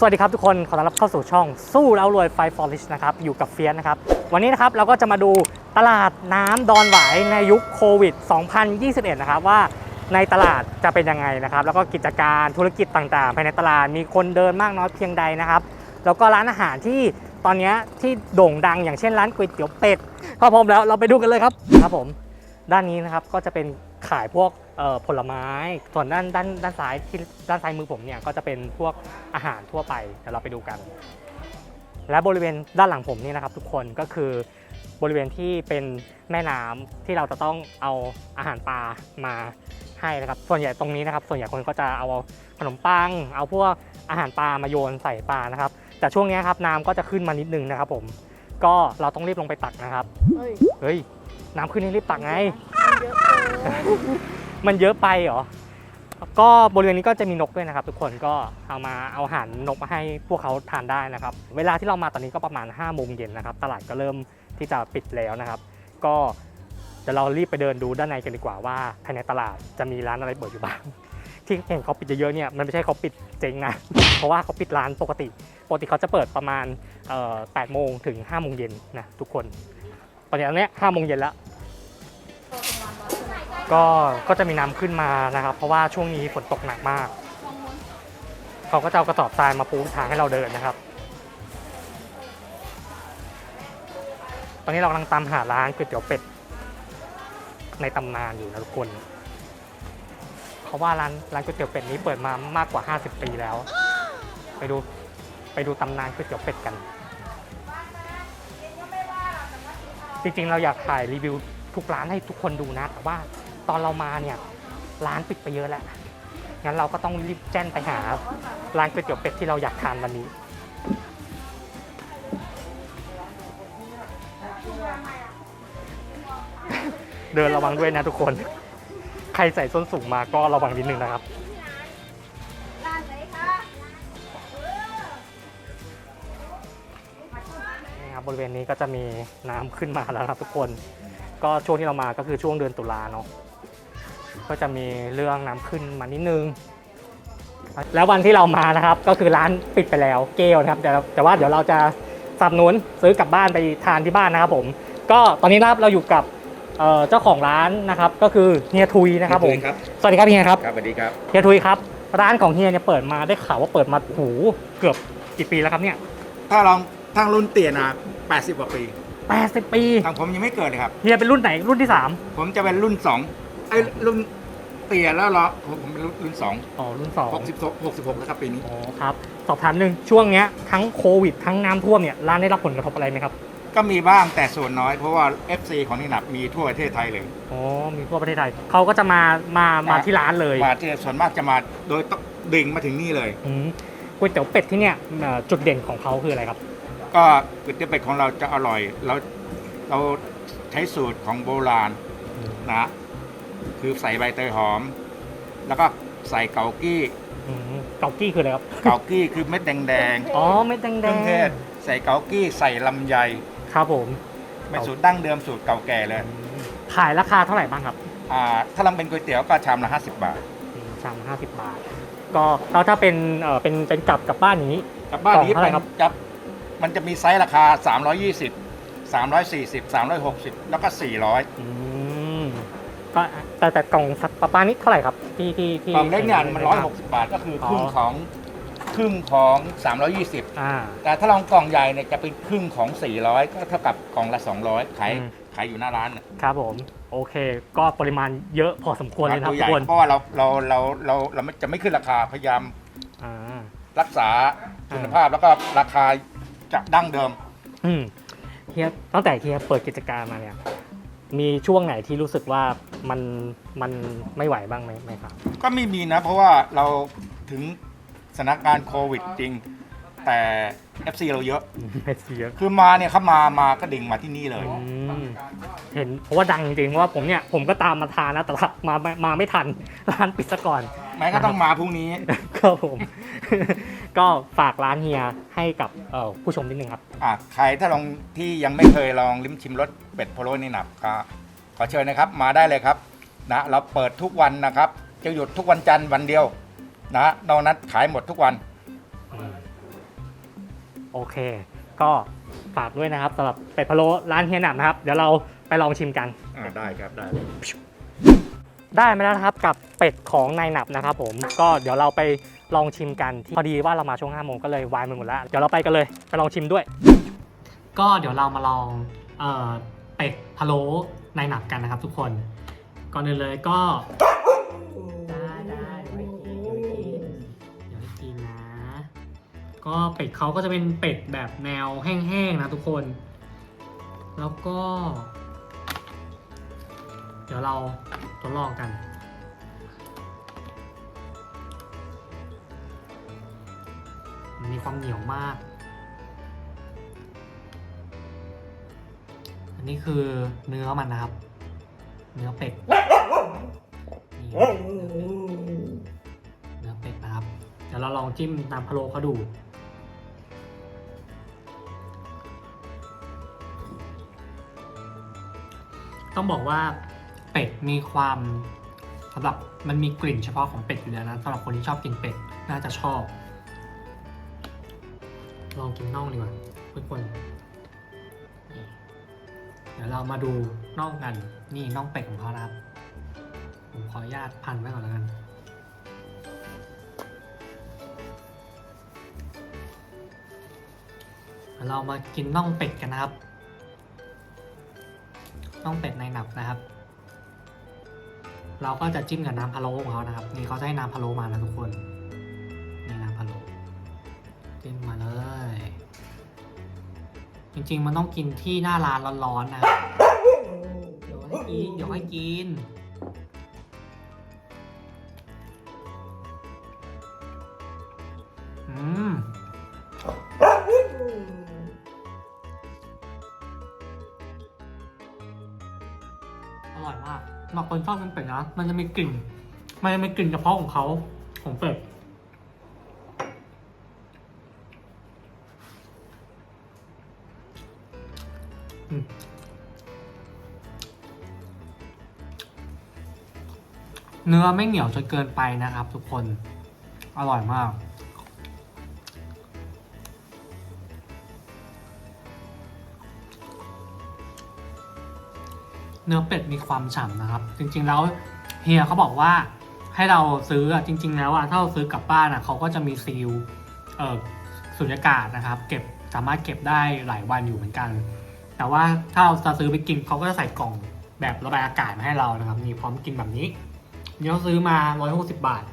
สวัสดีครับทุกคนขอต้อนรับเข้าสู่ช่องสู้แล้วรวยไฟฟอร์ลิชนะครับอยู่กับเฟียสนะครับวันนี้นะครับเราก็จะมาดูตลาดน้ำดอนหวายในยุคโควิด 2021 นะครับว่าในตลาดจะเป็นยังไงนะครับ แล้วก็กิจการธุรกิจต่างๆ ภายในตลาดมีคนเดินมากน้อยเพียงใดนะครับ แล้วก็ร้านอาหารที่ตอนนี้ที่โด่งดังอย่างเช่นร้านก๋วยเตี๋ยวเป็ดพอพร้อมแล้วเราไปดูกันเลยครับครับผม ด้านนี้นะครับก็จะเป็นขายพวกเอ่อผลไม้ ส่วนด้านด้านด้านซ้ายที่ด้านซ้ายมือผมเนี่ยก็จะเป็นพวกอาหารทั่วไปเดี๋ยวเราไปดูกัน และบริเวณด้านหลังผมนี่นะครับ ทุกคนก็คือบริเวณที่เป็นแม่น้ำที่เราจะต้องเอาอาหารปลามาให้นะครับ ส่วนใหญ่ตรงนี้นะครับ ส่วนใหญ่คนก็จะเอาขนมปัง เอาพวกอาหารปลามาโยนใส่ปลานะครับ แต่ช่วงนี้ครับน้ำก็จะขึ้นมานิดนึงนะครับ ผม ก็เราต้องรีบลงไปตักนะครับ เฮ้ยเฮ้ย น้ำขึ้นให้รีบตักไง มันเยอะไปเหรอ ก็บริเวณนี้ก็จะมีนกด้วยนะครับ ทุกคนก็เอามาเอาอาหารนกมาให้พวกเขาทานได้นะครับ เวลาที่เรามาตอนนี้ก็ประมาณ5้าโมงเย็นนะครับ ตลาดก็เริ่มที่จะปิดแล้วนะครับ ก็เดี๋ยวเรารีบไปเดินดูด้านในกันดีกว่าว่าภายในตลาดจะมีร้านอะไรเปิดอยู่บ้าง ที่เห็นเขาปิดเยอะๆเนี่ยมันไม่ใช่เขาปิดเจ๊งนะ เพราะว่าเขาปิดร้านปกติ ปกติเขาจะเปิดประมาณแปดโมงถึง5้าโมงเย็นนะทุกคน ตอนนี้เนี้ยห้าโมงเย็นแล้ว ก็ก็จะมีน้ำขึ้นมานะครับ เพราะว่าช่วงนี้ฝนตกหนักมาก เขาก็จะเอากระสอบทรายมาปูทางให้เราเดินนะครับ ตอนนี้เรากำลังตามหาร้านก๋วยเตี๋ยวเป็ดในตำนานอยู่นะทุกคนเพราะว่าร้านร้านก๋วยเตี๋ยวเป็ดนี้เปิดมามากกว่า 50 ปีแล้ว ไปดูไปดูตำนานก๋วยเตี๋ยวเป็ดกัน จริงๆ เราอยากถ่ายรีวิวทุกร้านให้ทุกคนดูนะ แต่ว่าตอนเรามาเนี่ยร้านปิดไปเยอะแล้ว งั้นเราก็ต้องรีบแจ้นไปหาร้านก๋วยเตี๋ยวเป็ดที่เราอยากทานวันนี้ เดินระวังด้วยนะทุกคน ใครใส่ส้นสูงมาก็ระวังนิดนึงนะครับ บบริเวณนี้ก็จะมีน้ำขึ้นมาแล้วนะครับทุกคน ก็ช่วงที่เรามาก็คือช่วงเดือนตุลาเนาะก็จะมีเรื่องน้ำขึ้นมานิดนึง แล้ววันที่เรามานะครับก็คือร้านปิดไปแล้วเกลนะครับแต่แต่ว่าเดี๋ยวเราจะสนับสนุนซื้อกลับบ้านไปทานที่บ้านนะครับผม ก็ตอนนี้นะครับเราอยู่กับเอ่อเจ้าของร้านนะครับก็คือเฮียทุยนะครับผมครับสวัสดีครับเฮียครับครับสวัสดีครับเฮียทุยครับร้านของเฮียเนี่ยเปิดมาได้ข่าวว่าเปิดมาโอ้โหเกือบกี่ปีแล้วครับเนี่ยถ้าลอง ทางรุ่นเตี่ยนะ80 กว่าปี 80 ปีทางผมยังไม่เกิดเลยครับ เฮียเป็นรุ่นไหนรุ่นที่สามผมจะเป็นรุ่น2ไอ้ยรุ่นเตี่ยแล้วเหรอผมผมเป็นรุ่น2 อ๋อ รุ่นสอง66 66แล้วครับปีนี้ อ๋อครับ สอบถามหนึ่งช่วงเนี้ยทั้งโควิด ทั้งน้ำท่วมเนี่ยร้านได้รับผลกระทบอะไรไหมครับ ก็มีบ้างแต่ส่วนน้อยเพราะว่า FC ของนี่หนับมีทั่วประเทศไทยเลย อ๋อ มีทั่วประเทศไทยเขาก็จะมามามาที่ร้านเลย มาที่ส่วนมากจะมาโดยต้องดิ่งมาถึงนี่เลย อืมก๋วยเตี๋ยวเป็ดที่เนี่ยเอ่อจุดเด่นของเขาคืออะไรครับ ก็ก๋วยเตี๋ยวเป็ดของเราจะอร่อย เราเราใช้สูตรของโบราณนะ คือใส่ใบเตยหอม แล้วก็ใส่เกากี้อืมเกากี้คืออะไรครับ เกากี้คือเม็ดแดงๆอ๋อเม็ดแดงเครื่องเทศใส่เกากี้ใส่ลำไยๆครับผมเป็นสูตรดั้งเดิมสูตรเก่าแก่เลยขายราคาเท่าไหร่บ้างครับอ่าถ้าเราเป็นก๋วยเตี๋ยวก็ชามละ50 บาทอืมชามห้าสิบบาท ก็แล้วถ้าเป็นเอ่อเป็นเป็นกลับกลับบ้านอย่างนี้กับบ้านนี้กล่องเท่าไหร่เป็นครับจับ มันจะมีไซส์ราคา 320 340 360 แล้วก็ 400 อืมก็แต่แต่กล่องสักประมาณนี้เท่าไหร่ครับที่ที่ที่กล่องเล็กเนี่ยมันใ160 บาทก็คือครึ่งอ๋อของครึ่งของ 320 อ่า แต่ถ้าลองกล่องใหญ่เนี่ยจะเป็นครึ่งของ 400 ก็เท่ากับกล่องละ 200 ขายอืม ขายอยู่หน้าร้านน่ะครับผม โอเค ก็ปริมาณเยอะพอสมควรเลยนะตัวทุใหญ่กคนเพราะว่าเราเราเราเราเราไม่จะไม่ขึ้นราคาพยายามอ่า รักษาคุณภาพแล้วก็ราคา จะดั้งเดิม อืมเฮียตั้งแต่เฮียเปิดกิจการมาเนี่ย มีช่วงไหนที่รู้สึกว่ามันมันไม่ไหวบ้างไหมไหมครับ ก็ไม่มีนะ เพราะว่าเราถึงสถานการณ์โควิดจริง แต่ FC เราเยอะไม่เสียคือมาเนี่ยเขามามาก็ดิ่งมาที่นี่เลย อืมเห็นเพราะว่าดังจริงๆเพราะว่าผมเนี่ยผมก็ตามมาทานนะแต่ว่ามามามาไม่ทันร้านปิดซะก่อน แม้ก็ต้องมาพรุ่งนี้ ครับผม ก็ฝากร้านเฮียให้กับเอ่อผู้ชมนิดนึงครับ อะใครถ้าลองที่ยังไม่เคยลองลิ้มชิมรสเป็ดพะโล้นี่หนับก็ขอเชิญนะครับมาได้เลยครับนะเราเปิดทุกวันนะครับ จะหยุดทุกวันจันทร์วันเดียวนะนอกนั้นขายหมดทุกวันอืม โอเค ก็ฝากด้วยนะครับสำหรับเป็ดพะโล้ร้านเฮียหนับนะครับ เดี๋ยวเราไปลองชิมกัน อ่าได้ครับได้ได้มาแล้วนะครับกับเป็ดของนายหนับนะครับผมก็เดี๋ยวเราไปลองชิมกันที่พอดีว่าเรามาช่วง5โมงก็เลยวายไปหมดแล้วเดี๋ยวเราไปกันเลยไปลองชิมด้วย ก็เดี๋ยวเรามาลองเอ่อเป็ดพะโล้นายหนับกันนะครับทุกคนก่อนอื่นเลยก็ ก็เป็ดเขาก็จะเป็นเป็ดแบบแนวแห้งๆนะทุกคน แล้วก็ เดี๋ยวเราทดลองกัน มันมีความเหนียวมาก อันนี้คือเนื้อมันนะครับ เนื้อเป็ดนี่เนื้อเป็ดนะครับ เดี๋ยวเราลองจิ้มน้ำพะโล้เขาดู ต้องบอกว่าเป็ดมีความสำหรับมันมีกลิ่นเฉพาะของเป็ดอยู่แล้วนะสำหรับคนที่ชอบกินเป็ดน่าจะชอบ ลองกินน่องดีกว่าทุกคนเดี๋ยวเรามาดูน่องกันนี่น่องเป็ดของเขานะครับ ผมขออนุญาตพันไว้ก่อนแล้วกันเดี๋ยวเรามากินน่องเป็ดกันนะครับ น่องเป็ดในหนับนะครับ เราก็จะจิ้มกับน้ำพะโล้ของเขานะครับ นี่เขาจะให้น้ำพะโล้มานะทุกคนนี่น้ำพะโล้จิ้มมาเลย จริงๆมันต้องกินที่หน้าร้านร้อนๆนะเดี๋ยวให้กินเดี๋ยวให้กินอืม บางคนชอบกินเป็ดนะ มันจะมีกลิ่น มันจะมีกลิ่นเฉพาะของเขาของเป็ด เนื้อไม่เหนียวจนเกินไปนะครับทุกคน อร่อยมาก เนื้อเป็ดมีความฉ่ำนะครับ จริงๆแล้วเฮียเขาบอกว่าให้เราซื้ออะจริง ๆ แล้วอะถ้าเราซื้อกลับบ้านอะเขาก็จะมีซีลเอ่อสุญญากาศนะครับ เก็บสามารถเก็บได้หลายวันอยู่เหมือนกัน แต่ว่าถ้าเราจะซื้อไปกินเขาก็จะใส่กล่องแบบระบายอากาศมาให้เรานะครับนี่พร้อมกินแบบนี้นี่เราซื้อมา 160 บาท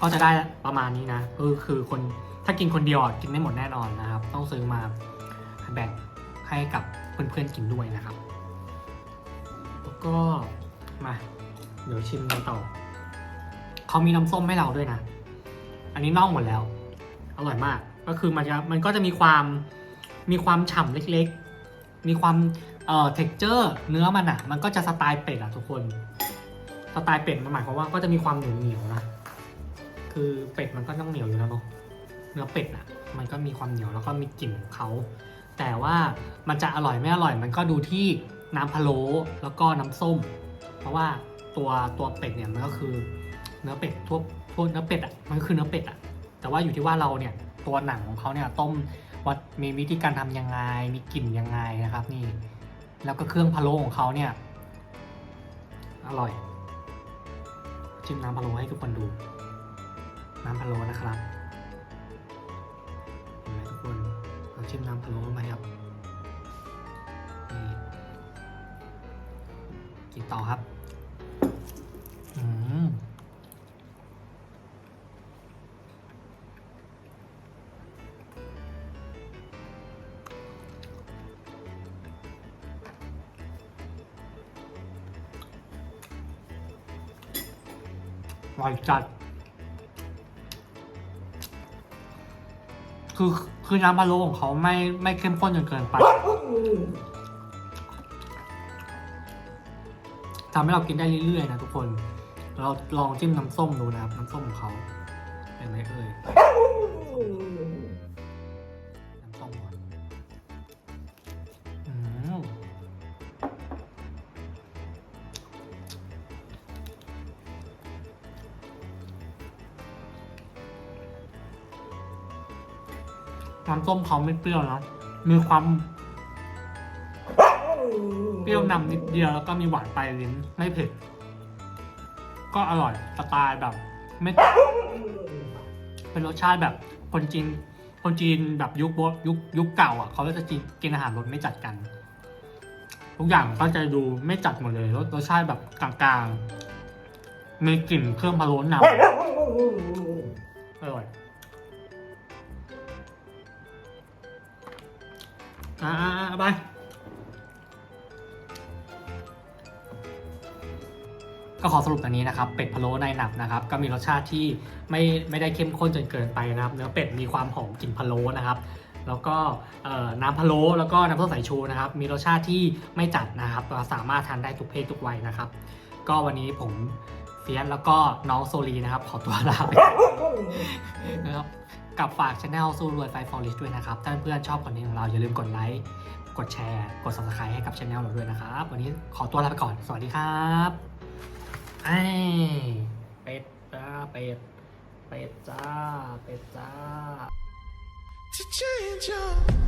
ก็จะได้ประมาณนี้นะคือคือคนถ้ากินคนเดียวกินไม่หมดแน่นอนนะครับ ต้องซื้อมาแบ่ง ให้กับเพื่อนๆกินด้วยนะครับ แล้วก็มาเดี๋ยวชิมกันต่อเขามีน้ำส้มให้เราด้วยนะ อันนี้น่องหมดแล้ว อร่อยมาก ก็คือมันจะมันก็จะมีความมีความฉ่ำเล็กๆ มีความเอ่อ texture เนื้อมันอะมันก็จะสไตล์เป็ดอะทุกคน สไตล์เป็ดมันหมายความว่าก็จะมีความเหนียวเหนียวๆนะ คือเป็ดมันก็ต้องเหนียวอยู่แล้วเนาะ เนื้อเป็ดอะ มันก็มีความเหนียวแล้วก็มีกลิ่นของเขา แต่ว่ามันจะอร่อยไม่อร่อยมันก็ดูที่น้ำพะโล้แล้วก็น้ำส้ม เพราะว่าตัวตัวเป็ดเนี่ยมันก็คือเนื้อเป็ดทั่วทั่วเนื้อเป็ดอะมันก็คือเนื้อเป็ดอะแต่ว่าอยู่ที่ว่าเราเนี่ยตัวหนังของเขาเนี่ยต้มวัดมีวิธีการทำยังไงมีกลิ่นยังไงนะครับ นี่ แล้วก็เครื่องพะโล้ของเขาเนี่ย อร่อยชิมน้ำพะโล้ให้ทุกคนดู น้ำพะโล้นะครับเห็นไหมทุกคนเราชิมน้ำพะโล้ไห กินต่อครับอืมอร่อยจัด คือ คือน้ำพะโล้ของเขาไม่ ไม่เข้มข้นจนเกินไป ทำให้เรากินได้เรื่อยๆนะทุกคน เราลองจิ้มน้ำส้มดูนะครับน้ำส้มของเขาเป็นไหมเอ่ยน้ำส้มก่อนอืมน้ำส้มเขาไม่เปรี้ยวนะมีความ รี้ยวนำนิดเดียวแล้วก็มีหวานปลายลิ้นไม่เผ็ด ก็อร่อยสไตล์แบบไม่เป็นรสชาติแบบคนจีนคนจีนแบบยุคยุคยุคเก่าอะเขาก็จะกินกินอาหารรสไม่จัดกัน ทุกอย่างก็จะดูไม่จัดหมดเลยรสรสชาติแบบกลางๆมีกลิ่นเครื่องพะโล้นำอร่อยอ่าไป ก็ขอสรุปอันนี้นะครับ เป็ดพะโล้ในหนับนะครับ ก็มีรสชาติที่ไม่ไม่ได้เข้มข้นจนเกินไปนะครับ เนื้อเป็ดมีความหอมกลิ่นพะโล้นะครับ แล้วก็เอ่อน้ำพะโล้แล้วก็น้ำส้มสายชูนะครับ มีรสชาติที่ไม่จัดนะครับเราสามารถทานได้ทุกเพศทุกวัยนะครับ ก็วันนี้ผมเฟียสแล้วก็น้องโซลีนะครับ ขอตัวลาไปนะครับกับฝากช anel สู้รวยไฟฟอร์ลิสด้วยนะครับ ถ้าเพื่อนๆชอบคอนเทนต์ของเราอย่าลืมกดไลค์ กดแชร์ กด subscribe ให้กับช anel เราด้วยนะครับ วันนี้ขอตัวลาไปก่อน สวัสดีครับ ไอ้เป็ดจ้าเป็ดเป็ดจ้าเป็ดจ้า to change your